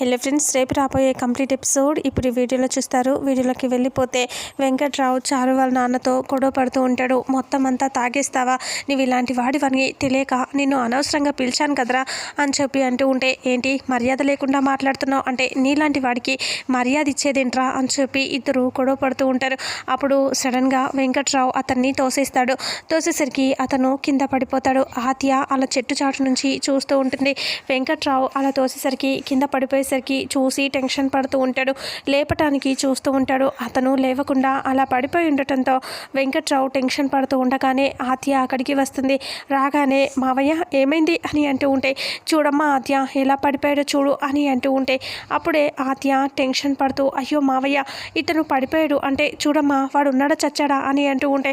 Hello friends రేపు రాబోయే complete episode ఇప్పుడు ఈ వీడియోలో చూస్తారు. వీడియోలోకి వెళ్ళిపోతే వెంకట్రావు చారు వాళ్ళ నాన్నతో గొడవ పడుతూ ఉంటాడు. మొత్తం అంతా తాగేస్తావా? నీవు ఇలాంటి వాడివని తెలియక నిన్ను అనవసరంగా పిలిచాను కదరా అని చెప్పి అంటూ ఉంటే ఏంటి? మర్యాద లేకుండా మాట్లాడుతున్నావు? అంటే నీలాంటి వాడికి మర్యాద ఇచ్చేదేంట్రా? అని చెప్పి ఇద్దరు గొడవ పడుతూ ఉంటారు. అప్పుడు సడన్గా వెంకట్రావు అతన్ని తోసేస్తాడు. తోసేసరికి అతను కింద పడిపోతాడు. ఆత్య అలా చెట్టు చాటు నుంచి చూస్తూ ఉంటుంది. వెంకట్రావు అలా తోసేసరికి కింద పడిపోయేసరికి చూసి టెన్షన్ పడుతూ ఉంటాడు. లేపటానికి చూస్తూ ఉంటాడు. అతను లేవకుండా అలా పడిపోయి ఉండటంతో వెంకట్రావు టెన్షన్ పడుతూ ఉండగానే ఆత్య అక్కడికి వస్తుంది. రాగానే మావయ్య ఏమైంది? అని అంటూ ఉంటే చూడమ్మా ఆత్య ఎలా పడిపోయాడో చూడు అని అంటూ ఉంటే అప్పుడే ఆత్య టెన్షన్ పడుతూ అయ్యో మావయ్య ఇతను పడిపోయాడు. అంటే చూడమ్మా వాడు ఉన్నాడా చచ్చాడా? అని అంటూ ఉంటే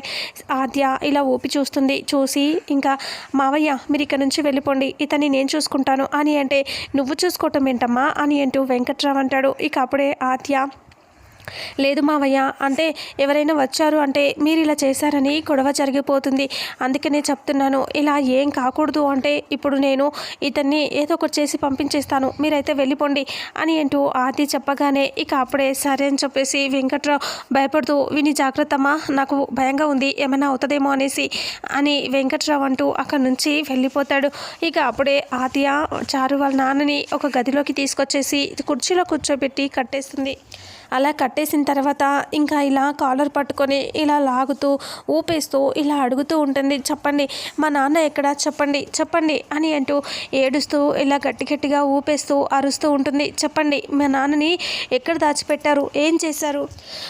ఆద్య ఇలా ఊపి చూస్తుంది. చూసి ఇంకా మావయ్య మీరు ఇక్కడ నుంచి వెళ్ళిపోండి. ఇతన్ని నేను చూసుకుంటాను. అని అంటే నువ్వు చూసుకోవటం ఏంటమ్మా? అని అంటూ వెంకట్రావు అంటాడు. ఇక అప్పుడే ఆత్య లేదు మావయ్య అంటే ఎవరైనా వచ్చారు అంటే మీరు ఇలా చేశారని గొడవ జరిగిపోతుంది. అందుకనే చెప్తున్నాను ఇలా ఏం కాకూడదు అంటే ఇప్పుడు నేను ఇతన్ని ఏదో ఒకటి చేసి పంపించేస్తాను మీరైతే వెళ్ళిపోండి అని అంటూ ఆది చెప్పగానే ఇక అప్పుడే సరే అని చెప్పేసి వెంకట్రావు భయపడుతూ విని జాగ్రత్తమ్మా నాకు భయంగా ఉంది ఏమైనా అవుతుందేమో అనేసి అని వెంకట్రావు అంటూ అక్కడి నుంచి వెళ్ళిపోతాడు. ఇక అప్పుడే ఆదియ చారు వాళ్ళ నాన్నని ఒక గదిలోకి తీసుకొచ్చేసి కుర్చీలో కూర్చోబెట్టి కట్టేస్తుంది. అలా కట్టేసిన తర్వాత ఇంకా ఇలా కాలర్ పట్టుకొని ఇలా లాగుతూ ఊపేస్తూ ఇలా అడుగుతూ ఉంటుంది చెప్పండి మా నాన్న ఎక్కడ? చెప్పండి చెప్పండి అని అంటూ ఏడుస్తూ ఇలా గట్టి గట్టిగా ఊపేస్తూ అరుస్తూ ఉంటుంది చెప్పండి మా నాన్నని ఎక్కడ దాచిపెట్టారు? ఏం చేశారు?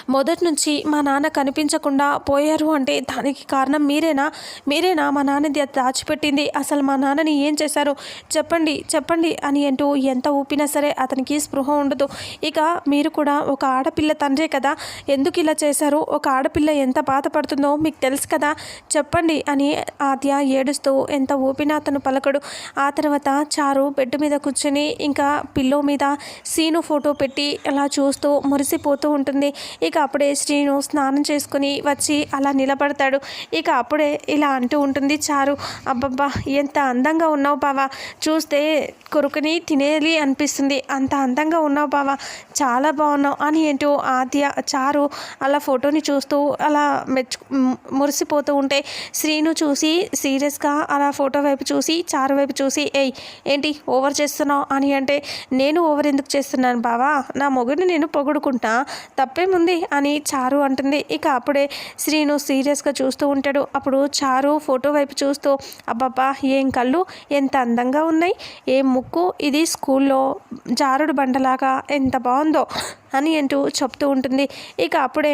మొదటి నుంచి మా నాన్న కనిపించకుండా పోయారు అంటే దానికి కారణం మీరేనా? మీరేనా మా నాన్నది దాచిపెట్టింది? అసలు మా నాన్నని ఏం చేశారు? చెప్పండి చెప్పండి అని అంటూ ఎంత ఊపినా సరే అతనికి స్పృహ ఉండదు. ఇక మీరు కూడా ఒక ఆడపిల్ల తండ్రే కదా. ఎందుకు ఇలా చేశారు? ఒక ఆడపిల్ల ఎంత బాధపడుతుందో మీకు తెలుసు కదా. చెప్పండి అని ఆద్య ఏడుస్తూ ఎంత ఊపినా అతను పలకడు. ఆ తర్వాత చారు బెడ్ మీద కూర్చొని ఇంకా పిల్లో మీద సీను ఫోటో పెట్టి అలా చూస్తూ మురిసిపోతూ ఉంటుంది. ఇక అప్పుడే శ్రీను స్నానం చేసుకుని వచ్చి అలా నిలబడతాడు. ఇక అప్పుడే ఇలా అంటూ ఉంటుంది చారు. అబ్బబ్బా ఎంత అందంగా ఉన్నావు బావా. చూస్తే కొరుకుని తినేది అనిపిస్తుంది. అంత అందంగా ఉన్నావు బావా. చాలా బాగున్నావు. అని ఏంటో ఆద్య చారు అలా ఫోటోని చూస్తూ అలా మెచ్చు మురిసిపోతూ ఉంటే శ్రీను చూసి సీరియస్గా అలా ఫోటో వైపు చూసి చారు వైపు చూసి ఏయ్ ఏంటి ఓవర్ చేస్తున్నావు? అని అంటే నేను ఓవర్ ఎందుకు చేస్తున్నాను బావా? నా మొగుడిని నేను పొగుడుకుంటా తప్పేముంది అని చారు అంటుంది. ఇక అప్పుడే శ్రీను సీరియస్గా చూస్తూ ఉంటాడు. అప్పుడు చారు ఫోటో వైపు చూస్తూ అబ్బబ్బా ఏం కళ్ళు? ఎంత అందంగా ఉన్నాయి? ఏం ముక్కు? ఇది స్కూల్లో జారుడు బండలాగా ఎంత బాగుందో! అని అంటూ చెప్తూ ఉంటుంది. ఇక అప్పుడే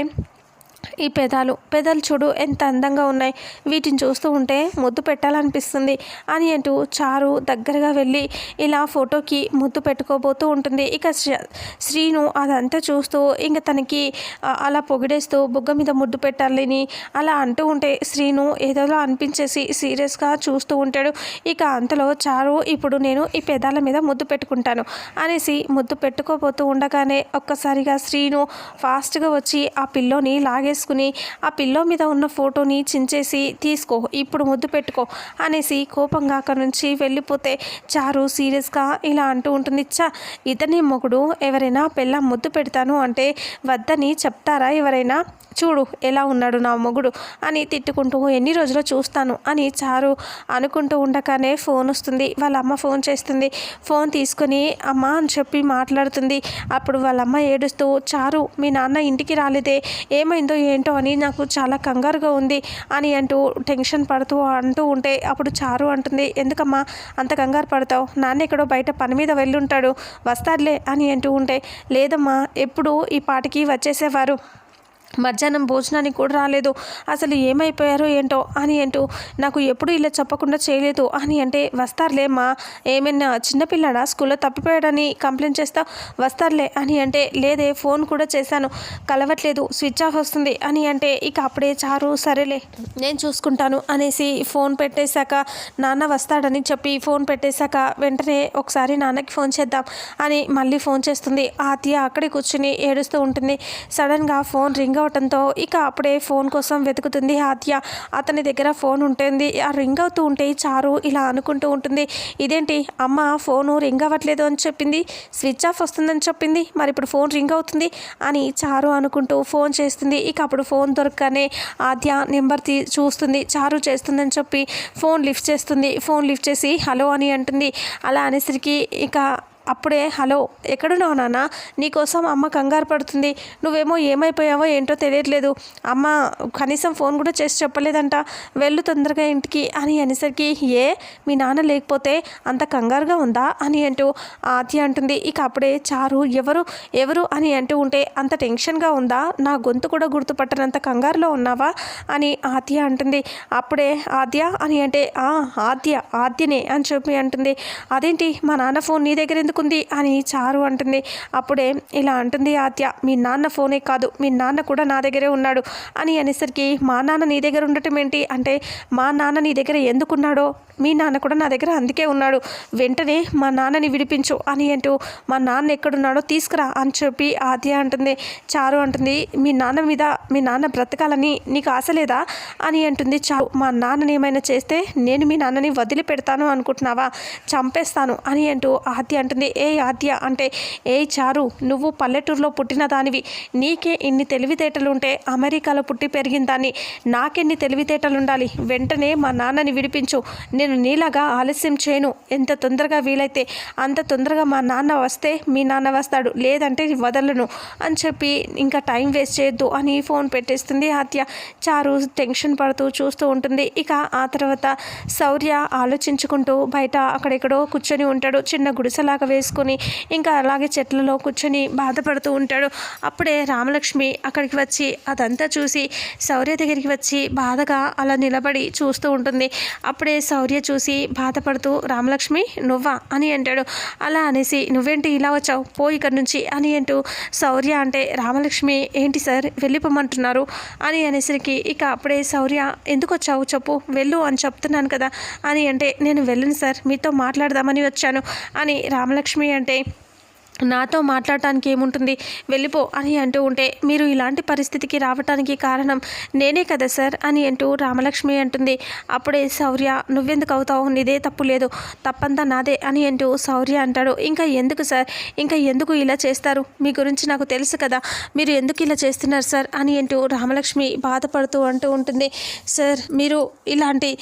ఈ పెదాలు పెదాలు చూడు ఎంత అందంగా ఉన్నాయి. వీటిని చూస్తూ ఉంటే ముద్దు పెట్టాలనిపిస్తుంది అని అంటూ చారు దగ్గరగా వెళ్ళి ఇలా ఫోటోకి ముద్దు పెట్టుకోబోతూ ఉంటుంది. ఇక శ్రీను అదంతా చూస్తూ ఇంకా తనకి అలా పొగిడేస్తూ బుగ్గ మీద ముద్దు పెట్టాలని అలా అంటూ ఉంటే శ్రీను ఏదోలా అనిపించేసి సీరియస్గా చూస్తూ ఉంటాడు. ఇక అంతలో చారు ఇప్పుడు నేను ఈ పెదాల మీద ముద్దు పెట్టుకుంటాను అనేసి ముద్దు పెట్టుకోబోతూ ఉండగానే ఒక్కసారిగా శ్రీను ఫాస్ట్గా వచ్చి ఆ పిల్లోని లాగే లాగేసుకుని ఆ పిల్లో మీద ఉన్న ఫోటోని చించేసి తీసుకో ఇప్పుడు ముద్దు పెట్టుకో అనేసి కోపంగా అక్కడి నుంచి వెళ్ళిపోతే చారు సీరియస్గా ఇలా అంటూ ఉంటుంది చా ఇతని మొగుడు ఎవరైనా పిల్ల ముద్దు పెడతాను అంటే వద్దని చెప్తారా ఎవరైనా? చూడు ఎలా ఉన్నాడు నా మొగుడు అని తిట్టుకుంటూ ఎన్ని రోజులు చూస్తాను అని చారు అనుకుంటూ ఉండగానే ఫోన్ వస్తుంది వాళ్ళ అమ్మ ఫోన్ చేస్తుంది ఫోన్ తీసుకొని అమ్మ అని చెప్పి మాట్లాడుతుంది. అప్పుడు వాళ్ళ అమ్మ ఏడుస్తూ చారు మీ నాన్న ఇంటికి రాలేదే ఏమైందో ఏంటో అని నాకు చాలా కంగారుగా ఉంది అని అంటూ టెన్షన్ పడుతూ అంటూ ఉంటే అప్పుడు చారు అంటుంది ఎందుకమ్మా అంత కంగారు పడతావు? నాన్న ఎక్కడో బయట పని మీద వెళ్ళుంటాడు. వస్తాడులే అని అంటూ ఉంటే లేదమ్మా ఎప్పుడు ఈ పాటికి వచ్చేసేవారు. మధ్యాహ్నం భోజనానికి కూడా రాలేదు. అసలు ఏమైపోయారో ఏంటో అని అంటూ నాకు ఎప్పుడు ఇలా చెప్పకుండా చేయలేదు అని అంటే వస్తారులే మా ఏమైనా చిన్నపిల్లడా స్కూల్లో తప్పిపోయాడని కంప్లైంట్ చేస్తా వస్తారులే అని అంటే లేదే ఫోన్ కూడా చేశాను. కలవట్లేదు స్విచ్ ఆఫ్ వస్తుంది అని అంటే ఇక అప్పుడే చారు సరేలే నేను చూసుకుంటాను అనేసి ఫోన్ పెట్టేశాక నాన్న వస్తాడని చెప్పి ఫోన్ పెట్టేశాక వెంటనే ఒకసారి నాన్నకి ఫోన్ చేద్దాం అని మళ్ళీ ఫోన్ చేస్తుంది. ఆత్య అక్కడే కూర్చుని ఏడుస్తూ ఉంటుంది. సడన్గా ఫోన్ రింగ్ రింగ్ అవటంతో ఇక అప్పుడే ఫోన్ కోసం వెతుకుతుంది ఆద్య. అతని దగ్గర ఫోన్ ఉంటుంది. ఆ రింగ్ అవుతూ ఉంటే చారు ఇలా అనుకుంటూ ఉంటుంది. ఇదేంటి? అమ్మ ఫోను రింగ్ అవ్వట్లేదు అని చెప్పింది. స్విచ్ ఆఫ్ వస్తుందని చెప్పింది. మరి ఇప్పుడు ఫోన్ రింగ్ అవుతుంది అని చారు అనుకుంటూ ఫోన్ చేస్తుంది. ఇక అప్పుడు ఫోన్ దొరకగానే ఆద్య నెంబర్ తీ చూస్తుంది. చారు చేస్తుందని చెప్పి ఫోన్ లిఫ్ట్ చేస్తుంది. ఫోన్ లిఫ్ట్ చేసి హలో అని అంటుంది. అలా అనేసరికి ఇక అప్పుడే హలో ఎక్కడున్నావు నాన్న? నీకోసం అమ్మ కంగారు పడుతుంది. నువ్వేమో ఏమైపోయావో ఏంటో తెలియట్లేదు. అమ్మ కనీసం ఫోన్ కూడా చేసి చెప్పలేదంట. వెళ్ళు తొందరగా ఇంటికి అని అనేసరికి ఏ? మీ నాన్న లేకపోతే అంత కంగారుగా ఉందా? అని అంటూ ఆద్య అంటుంది. ఇక అప్పుడే చారు ఎవరు? ఎవరు? అని అంటూ ఉంటే అంత టెన్షన్గా ఉందా? నా గొంతు కూడా గుర్తుపట్టనంత కంగారులో ఉన్నావా? అని ఆద్య అంటుంది. అప్పుడే ఆద్య అని అంటే ఆ ఆద్య ఆద్యనే అని చెప్పి అంటుంది. అదేంటి? మా నాన్న ఫోన్ నీ దగ్గర ఎందుకు ఎందుకుంది అని చారు అంటుంది. అప్పుడే ఇలా అంటుంది ఆత్య మీ నాన్న ఫోనే కాదు మీ నాన్న కూడా నా దగ్గరే ఉన్నాడు అని అనేసరికి మా నాన్న నీ దగ్గర ఉండటం ఏంటి? అంటే మా నాన్న నీ దగ్గర ఎందుకున్నాడో? మీ నాన్న కూడా నా దగ్గర అందుకే ఉన్నాడు. వెంటనే మా నాన్నని విడిపించు అని అంటూ మా నాన్న ఎక్కడున్నాడో తీసుకురా అని చెప్పి ఆద్య అంటుంది. చారు అంటుంది మీ నాన్న మీద మీ నాన్న బ్రతకాలని నీకు ఆశ లేదా? అని అంటుంది చారు మా నాన్నని ఏమైనా చేస్తే నేను మీ నాన్నని వదిలిపెడతాను అనుకుంటున్నావా? చంపేస్తాను అని అంటూ ఆద్య అంటుంది. ఏ ఆద్య అంటే ఏ చారు నువ్వు పల్లెటూరులో పుట్టిన దానివి నీకే ఇన్ని తెలివితేటలు ఉంటే అమెరికాలో పుట్టి పెరిగిందాన్ని. నాకెన్ని తెలివితేటలు ఉండాలి వెంటనే మా నాన్నని విడిపించు. నేను నీలాగా ఆలస్యం చేయను. ఎంత తొందరగా వీలైతే అంత తొందరగా మా నాన్న వస్తే మీ నాన్న వస్తాడు. లేదంటే వదలను అని చెప్పి ఇంకా టైం వేస్ట్ చేయొద్దు అని ఫోన్ పెట్టేస్తుంది ఆద్య. చారు టెన్షన్ పడుతూ చూస్తూ ఉంటుంది. ఇక ఆ తర్వాత శౌర్య ఆలోచించుకుంటూ బయట అక్కడెక్కడో కూర్చొని ఉంటాడు. చిన్న గుడిసెలాగా వేసుకొని ఇంకా అలాగే చెట్లలో కూర్చొని బాధపడుతూ ఉంటాడు. అప్పుడే రామలక్ష్మి అక్కడికి వచ్చి అదంతా చూసి శౌర్య దగ్గరికి వచ్చి బాధగా అలా నిలబడి చూస్తూ ఉంటుంది. అప్పుడే శౌర్య చూసి బాధపడుతూ రామలక్ష్మి నువ్వా? అని అంటాడు. అలా అనేసి నువ్వేంటి ఇలా వచ్చావు? పో ఇక్కడి నుంచి అని అంటూ శౌర్య అంటే రామలక్ష్మి ఏంటి సార్? వెళ్ళిపోమంటున్నారు అని అనేసరికి ఇక అప్పుడే శౌర్య ఎందుకు వచ్చావు? చెప్పు వెళ్ళు అని చెప్తున్నాను కదా. అని అంటే నేను వెళ్ళను సార్ మీతో మాట్లాడదామని వచ్చాను అని రామలక్ష్మి మహాలక్ష్మి అంటే నాతో మాట్లాడటానికి ఏముంటుంది? వెళ్ళిపో అని అంటూ ఉంటే మీరు ఇలాంటి పరిస్థితికి రావటానికి కారణం నేనే కదా సార్ అని అంటూ రామలక్ష్మి అంటుంది. అప్పుడే శౌర్య నువ్వెందుకు అవుతావు? నీదే తప్పు లేదు. తప్పంతా నాదే అని అంటూ శౌర్య అంటాడు. ఇంకా ఎందుకు సార్? ఇంకా ఎందుకు ఇలా చేస్తారు? మీ గురించి నాకు తెలుసు కదా. మీరు ఎందుకు ఇలా చేస్తున్నారు సార్? అని అంటూ రామలక్ష్మి బాధపడుతూ అంటూ ఉంటుంది. సార్ మీరు ఇలాంటి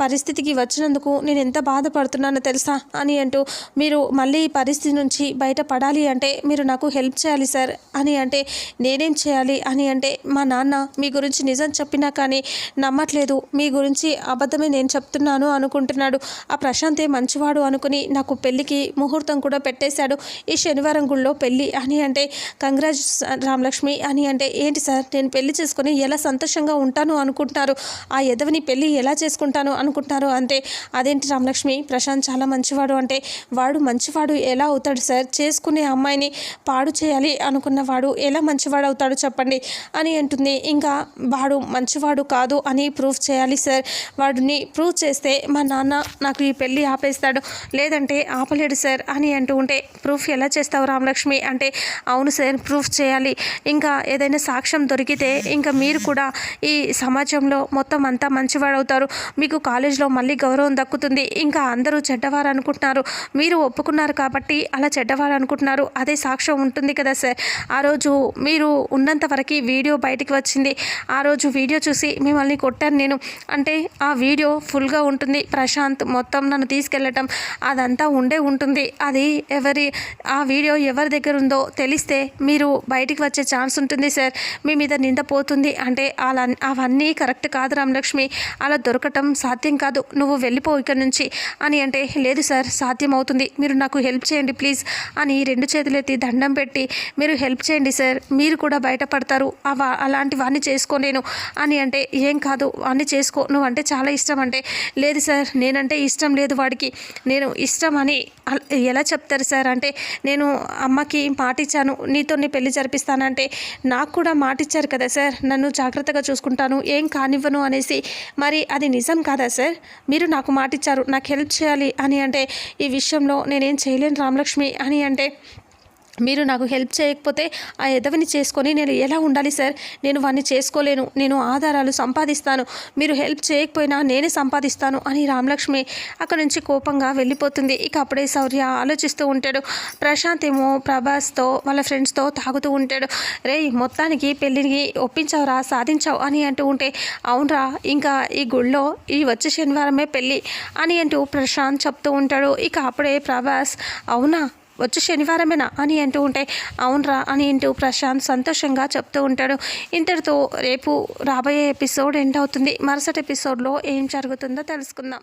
పరిస్థితికి వచ్చినందుకు నేను ఎంత బాధపడుతున్నానో తెలుసా? అని అంటూ మీరు మళ్ళీ ఈ పరిస్థితి నుంచి బయట పడాలి అంటే మీరు నాకు హెల్ప్ చేయాలి సార్ అని అంటే నేనేం చేయాలి అని అంటే మా నాన్న మీ గురించి నిజం చెప్పినా కానీ నమ్మట్లేదు. మీ గురించి అబద్ధమే నేను చెప్తున్నాను అనుకుంటున్నాడు. ఆ ప్రశాంతే మంచివాడు అనుకుని నాకు పెళ్ళికి ముహూర్తం కూడా పెట్టేశాడు. ఈ శనివారం గుళ్ళో పెళ్ళి అని అంటే కంగ్రాజ్ రామలక్ష్మి అని అంటే ఏంటి సార్ నేను పెళ్ళి చేసుకుని ఎలా సంతోషంగా ఉంటాను అనుకుంటున్నారు? ఆ ఎదవని పెళ్ళి ఎలా చేసుకుంటాను అనుకుంటున్నారు అంటే అదేంటి రామలక్ష్మి? ప్రశాంత్ చాలా మంచివాడు అంటే వాడు మంచివాడు ఎలా అవుతాడు సార్? చేసుకునే అమ్మాయిని పాడు చేయాలి అనుకున్నవాడు ఎలా మంచివాడు అవుతాడు చెప్పండి అని అంటుంది. ఇంకా వాడు మంచివాడు కాదు అని ప్రూఫ్ చేయాలి సార్. వాడిని ప్రూవ్ చేస్తే మా నాన్న నాకు ఈ పెళ్ళి ఆపేస్తాడు. లేదంటే ఆపలేడు సార్ అని అంటూ ఉంటే ప్రూఫ్ ఎలా చేస్తావు రామలక్ష్మి? అంటే అవును సార్ ప్రూఫ్ చేయాలి. ఇంకా ఏదైనా సాక్ష్యం దొరికితే ఇంకా మీరు కూడా ఈ సమాజంలో మొత్తం అంతా మంచివాడు అవుతారు. మీకు కాలేజ్లో మళ్ళీ గౌరవం దక్కుతుంది. ఇంకా అందరూ చెడ్డవారు అనుకుంటున్నారు. మీరు ఒప్పుకున్నారు కాబట్టి అలా చెడ్డవారు అనుకుంటున్నారు. అదే సాక్ష్యం ఉంటుంది కదా సార్. ఆ రోజు మీరు ఉన్నంత వరకు వీడియో బయటికి వచ్చింది. ఆ రోజు వీడియో చూసి మిమ్మల్ని కొట్టాను నేను. అంటే ఆ వీడియో ఫుల్గా ఉంటుంది. ప్రశాంత్ మొత్తం నన్ను తీసుకెళ్ళటం అదంతా ఉండే ఉంటుంది. అది ఎవరి ఆ వీడియో ఎవరి దగ్గర ఉందో తెలిస్తే మీరు బయటికి వచ్చే ఛాన్స్ ఉంటుంది సార్. మీ మీద నింద పోతుంది. అంటే అలా అవన్నీ కరెక్ట్ కాదు రామలక్ష్మి. అలా దొరకటం సాధ్యం కాదు. నువ్వు వెళ్ళిపో ఇక్కడ నుంచి. అని అంటే లేదు సార్ సాధ్యం అవుతుంది. మీరు నాకు హెల్ప్ చేయండి ప్లీజ్ అని రెండు చేతులెత్తి దండం పెట్టి మీరు హెల్ప్ చేయండి సార్ మీరు కూడా బయటపడతారు. అవ అలాంటి వాడిని చేసుకోలేను అని అంటే ఏం కాదు వాడిని చేసుకో. నువ్వు అంటే చాలా ఇష్టం. అంటే లేదు సార్ నేనంటే ఇష్టం లేదు వాడికి. నేను ఇష్టం అని ఎలా చెప్తారు సార్? అంటే నేను అమ్మకి మాటిచ్చాను. నీతో నీ పెళ్ళి జరిపిస్తానంటే నాకు కూడా మాటిచ్చారు కదా సార్. నన్ను జాగ్రత్తగా చూసుకుంటాను. ఏం కానివ్వను అనేసి. మరి అది నిజం కాదా సార్? మీరు నాకు మాటిచ్చారు నాకు హెల్ప్ చేయాలి అని అంటే ఈ విషయంలో నేనేం చేయలేను రామలక్ష్మి అని అంటే మీరు నాకు హెల్ప్ చేయకపోతే ఆ ఎదవిని చేసుకొని నేను ఎలా ఉండాలి సార్? నేను వాడిని చేసుకోలేను. నేను ఆధారాలు సంపాదిస్తాను. మీరు హెల్ప్ చేయకపోయినా నేనే సంపాదిస్తాను అని రామలక్ష్మి అక్కడి నుంచి కోపంగా వెళ్ళిపోతుంది. ఇక అప్పుడే శౌర్య ఆలోచిస్తూ ఉంటాడు. ప్రశాంత్ ఏమో ప్రభాస్తో వాళ్ళ ఫ్రెండ్స్తో తాగుతూ ఉంటాడు. రే మొత్తానికి పెళ్ళిని ఒప్పించావురా సాధించావు అని అంటూ ఉంటే అవునరా ఇంకా ఈ గుళ్ళో ఈ వచ్చే శనివారమే పెళ్ళి అని అంటూ ప్రశాంత్ చెప్తూ ఉంటాడు. ఇక అప్పుడే ప్రభాస్ అవునా? వచ్చే శనివారమేనా అని అంటూ ఉంటే అవునరా అని అంటూ ప్రశాంత్ సంతోషంగా చెప్తూ ఉంటాడు. ఇంతటితో రేపు రాబోయే ఎపిసోడ్ ఎండ్ అవుతుంది. మరుసటి ఎపిసోడ్లో ఏం జరుగుతుందో తెలుసుకుందాం.